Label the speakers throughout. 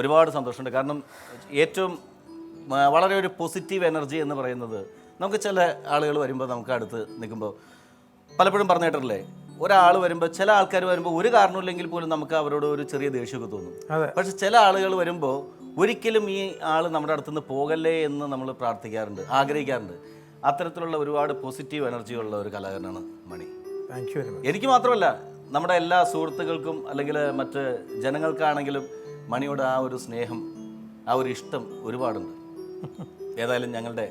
Speaker 1: ഒരുപാട് സന്തോഷമുണ്ട്. കാരണം ഏറ്റവും വളരെ ഒരു പോസിറ്റീവ് എനർജി എന്ന് പറയുന്നത് നമുക്ക് ചില ആളുകൾ വരുമ്പോൾ നമുക്ക് അടുത്ത് നിൽക്കുമ്പോൾ പലപ്പോഴും പറഞ്ഞിട്ടില്ലേ ഒരാൾ വരുമ്പോൾ ചില ആൾക്കാർ വരുമ്പോൾ ഒരു കാരണമില്ലെങ്കിൽ പോലും നമുക്ക് അവരോട് ഒരു ചെറിയ ദേഷ്യമൊക്കെ തോന്നും. പക്ഷെ ചില ആളുകൾ വരുമ്പോൾ ഒരിക്കലും ഈ ആൾ നമ്മുടെ അടുത്തുനിന്ന് പോകല്ലേ എന്ന് നമ്മൾ പ്രാർത്ഥിക്കാറുണ്ട് ആഗ്രഹിക്കാറുണ്ട്. അത്തരത്തിലുള്ള ഒരുപാട് പോസിറ്റീവ് എനർജിയുള്ള ഉള്ള ഒരു കലാകാരനാണ് മണി.
Speaker 2: താങ്ക് യു
Speaker 1: എനിക്ക് മാത്രമല്ല നമ്മുടെ എല്ലാ സുഹൃത്തുക്കൾക്കും അല്ലെങ്കിൽ മറ്റ് ജനങ്ങൾക്കാണെങ്കിലും മണിയോട് ആ ഒരു സ്നേഹം ആ ഒരു ഇഷ്ടം ഒരുപാടുണ്ട്. ഏതായാലും ഞങ്ങളുടെ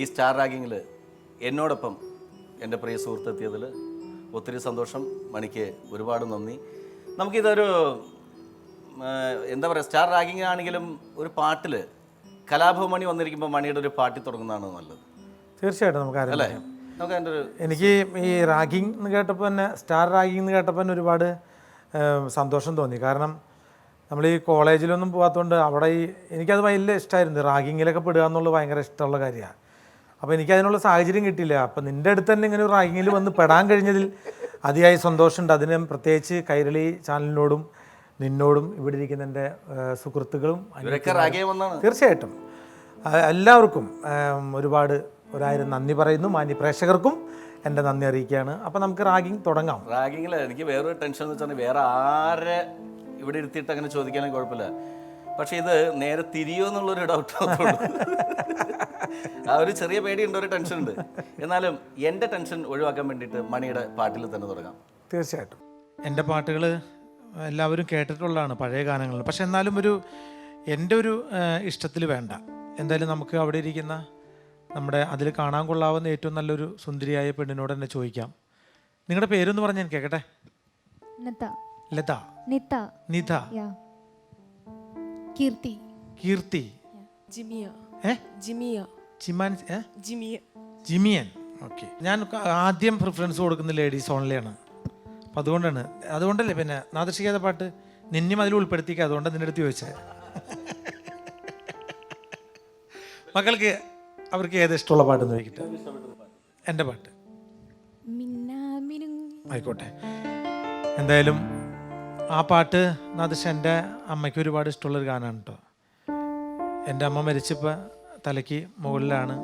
Speaker 1: ഈ സ്റ്റാർ റാഗിങ്ങിൽ എന്നോടൊപ്പം എന്റെ പ്രിയ സുഹൃത്ത് എത്തിയതിൽ ഒത്തിരി സന്തോഷം. മണിക്ക് ഒരുപാട് നന്ദി. നമുക്കിതൊരു എന്താ പറയുക സ്റ്റാർ റാഗിങ് ആണെങ്കിലും ഒരു പാട്ടിൽ കലാഭവമണി വന്നിരിക്കുമ്പോൾ മണിയുടെ ഒരു പാട്ടി തുടങ്ങുന്നതാണ് നല്ലത്.
Speaker 2: തീർച്ചയായിട്ടും നമുക്ക്
Speaker 1: അല്ലേ? നമുക്ക് അതിന്റെ ഒരു
Speaker 2: എനിക്ക് ഈ റാഗിങ് എന്ന് കേട്ടപ്പോൾ തന്നെ സ്റ്റാർ റാഗിങ് എന്ന് കേട്ടപ്പോൾ തന്നെ ഒരുപാട് സന്തോഷം തോന്നി. കാരണം നമ്മൾ ഈ കോളേജിലൊന്നും പോകാത്തതുകൊണ്ട് അവിടെ ഈ എനിക്കത് വലിയ ഇഷ്ടമായിരുന്നു റാഗിങ്ങിലൊക്കെ പെടുക എന്നുള്ളത് ഭയങ്കര ഇഷ്ടമുള്ള കാര്യമാണ്. അപ്പോൾ എനിക്ക് അതിനുള്ള സാഹചര്യം കിട്ടിയില്ല. അപ്പോൾ നിന്റെ അടുത്ത് തന്നെ ഇങ്ങനെ റാഗിങ്ങിൽ വന്ന് പെടാൻ കഴിഞ്ഞതിൽ അതിയായ സന്തോഷമുണ്ട്. അതിന് പ്രത്യേകിച്ച് കൈരളി ചാനലിനോടും നിന്നോടും ഇവിടെ ഇരിക്കുന്ന എന്റെ സുഹൃത്തുക്കളും തീർച്ചയായിട്ടും. എല്ലാവർക്കും ഒരുപാട് ഒരായിരം നന്ദി പറയുന്നു. മാന്യ പ്രേക്ഷകർക്കും എന്റെ നന്ദി അറിയിക്കുകയാണ്. അപ്പോൾ നമുക്ക് റാഗിങ് തുടങ്ങാം.
Speaker 1: റാഗിങ്ങിൽ എനിക്ക് വേറൊരു ടെൻഷൻ എന്ന് വെച്ചാൽ വേറെ ആരെ ഇവിടെ ഇരുത്തിയിട്ട് അങ്ങനെ ചോദിക്കാനും കുഴപ്പമില്ല. പക്ഷെ ഇത് നേരെ തിരിയോ എന്നുള്ളൊരു ഡൗട്ട് ആ ഒരു ചെറിയ പേടിയുണ്ട് ഒരു ടെൻഷൻ ഉണ്ട്. എന്നാലും എന്റെ ടെൻഷൻ ഒഴിവാക്കാൻ വേണ്ടിയിട്ട് മണിയുടെ പാട്ടിൽ തന്നെ തുടങ്ങാം.
Speaker 2: തീർച്ചയായിട്ടും. എന്റെ പാട്ടുകൾ എല്ലാവരും കേട്ടിട്ടുള്ളതാണ് പഴയ ഗാനങ്ങളിൽ പക്ഷെ എന്നാലും ഒരു എന്റെ ഒരു ഇഷ്ടത്തിൽ വേണ്ട. എന്തായാലും നമുക്ക് അവിടെ ഇരിക്കുന്ന നമ്മുടെ അതിൽ കാണാൻ കൊള്ളാവുന്ന ഏറ്റവും നല്ലൊരു സുന്ദരിയായ പെണ്ണിനോട് തന്നെ ചോദിക്കാം. നിങ്ങളുടെ പേരൊന്ന് പറഞ്ഞാൽ ഞാൻ കേൾക്കട്ടെ ലത.
Speaker 3: നിത.
Speaker 2: നിത.
Speaker 3: യാ. കീർത്തി.
Speaker 2: കീർത്തി.
Speaker 4: ജിമിയ.
Speaker 2: ഏ?
Speaker 4: ജിമിയ.
Speaker 2: ഏ?
Speaker 4: ജിമിയ.
Speaker 2: ജിമിയൻ. ഓക്കെ. ഞാൻ ആദ്യം പ്രിഫറൻസ് കൊടുക്കുന്ന ലേഡീസ് ഓൺലിയാണ് അപ്പം അതുകൊണ്ടാണ്. അതുകൊണ്ടല്ലേ പിന്നെ നാദൃശികാത പാട്ട് നിന്നും അതിൽ ഉൾപ്പെടുത്തിക്കുക അതുകൊണ്ട് നിന്റെ അടുത്ത് ചോദിച്ചത്. മക്കൾക്ക് അവർക്ക് ഏത് ഇഷ്ടമുള്ള പാട്ടെന്ന് ചോദിക്കട്ടെ? എന്റെ പാട്ട്.
Speaker 3: മിന്നാമിനുങ്ങി.
Speaker 2: ആയിക്കോട്ടെ. എന്തായാലും ആ പാട്ട് നാദൃശ എന്റെ അമ്മയ്ക്ക് ഒരുപാട് ഇഷ്ടമുള്ളൊരു ഗാനമാണ് കേട്ടോ. എന്റെ അമ്മ മരിച്ചപ്പോൾ തലയ്ക്ക് മുകളിലാണ്.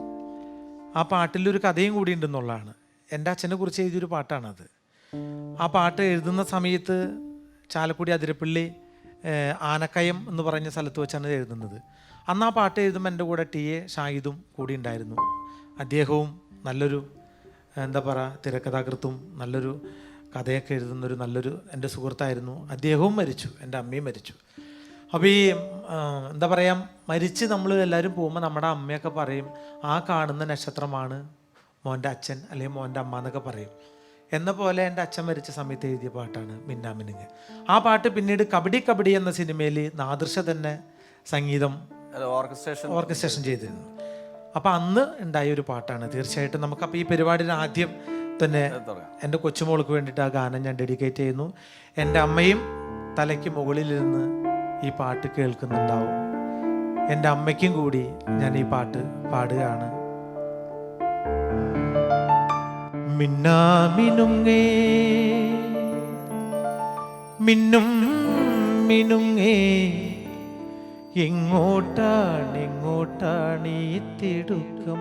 Speaker 2: ആ പാട്ടിലൊരു കഥയും കൂടി ഉണ്ടെന്നുള്ളതാണ്. എന്റെ അച്ഛനെ കുറിച്ച് എഴുതിയൊരു പാട്ടാണത്. ആ പാട്ട് എഴുതുന്ന സമയത്ത് ചാലക്കുടി അതിരപ്പള്ളി ആനക്കയം എന്ന് പറഞ്ഞ സ്ഥലത്ത് വെച്ചാണ് എഴുതുന്നത്. അന്ന് ആ പാട്ട് എഴുതുമ്പോൾ എന്റെ കൂടെ ടി എ ഷാഹിദും കൂടി ഉണ്ടായിരുന്നു. അദ്ദേഹവും നല്ലൊരു എന്താ പറയുക തിരക്കഥാകൃത്തും നല്ലൊരു കഥയൊക്കെ എഴുതുന്നൊരു നല്ലൊരു എന്റെ സുഹൃത്തായിരുന്നു. അദ്ദേഹവും മരിച്ചു. എന്റെ അമ്മയും മരിച്ചു. അപ്പോൾ ഈ എന്താ പറയുക മരിച്ച് നമ്മൾ എല്ലാവരും പോകുമ്പോൾ നമ്മുടെ അമ്മയൊക്കെ പറയും ആ കാണുന്ന നക്ഷത്രമാണ് മോന്റെ അച്ഛൻ അല്ലെങ്കിൽ മോന്റെ അമ്മ എന്നൊക്കെ പറയും. എന്ന പോലെ എന്റെ അച്ഛൻ മരിച്ച സമയത്ത് എഴുതിയ പാട്ടാണ് മിന്നാമിനിങ് ആ പാട്ട് പിന്നീട് കബഡി കബഡി എന്ന സിനിമയിൽ നാദൃശ തന്നെ സംഗീതം
Speaker 1: ഓർക്കസ്ട്രേഷൻ
Speaker 2: ഓർക്കസ്ട്രേഷൻ ചെയ്തിരുന്നു. അപ്പോൾ അന്ന് ഉണ്ടായ ഒരു പാട്ടാണ്. തീർച്ചയായിട്ടും നമുക്കപ്പോൾ ഈ പരിപാടിയിൽ ആദ്യം തന്നെ എന്റെ കൊച്ചുമോൾക്ക് വേണ്ടിയിട്ട് ആ ഗാനം ഞാൻ ഡെഡിക്കേറ്റ് ചെയ്യുന്നു. എന്റെ അമ്മയും തലയ്ക്ക് മുകളിലിരുന്ന് ഈ പാട്ട് കേൾക്കുന്നുണ്ടാവും. എന്റെ അമ്മയ്ക്കും കൂടി ഞാൻ ഈ പാട്ട് പാടുകയാണ്. മിന്നാമിനുങ്ങേ മിന്നും മിനുങ്ങേ എങ്ങോട്ടാണ് എങ്ങോട്ടാണ് ഈ തിടുക്കം?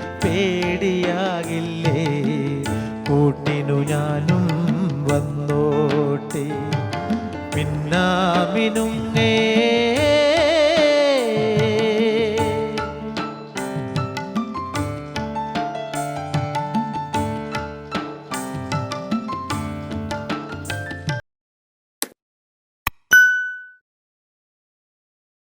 Speaker 2: പേടിയാകില്ലേ? കൂട്ടിനു ഞാനും വന്നോട്ടെ. മിന്നാമിനുങ്ങേ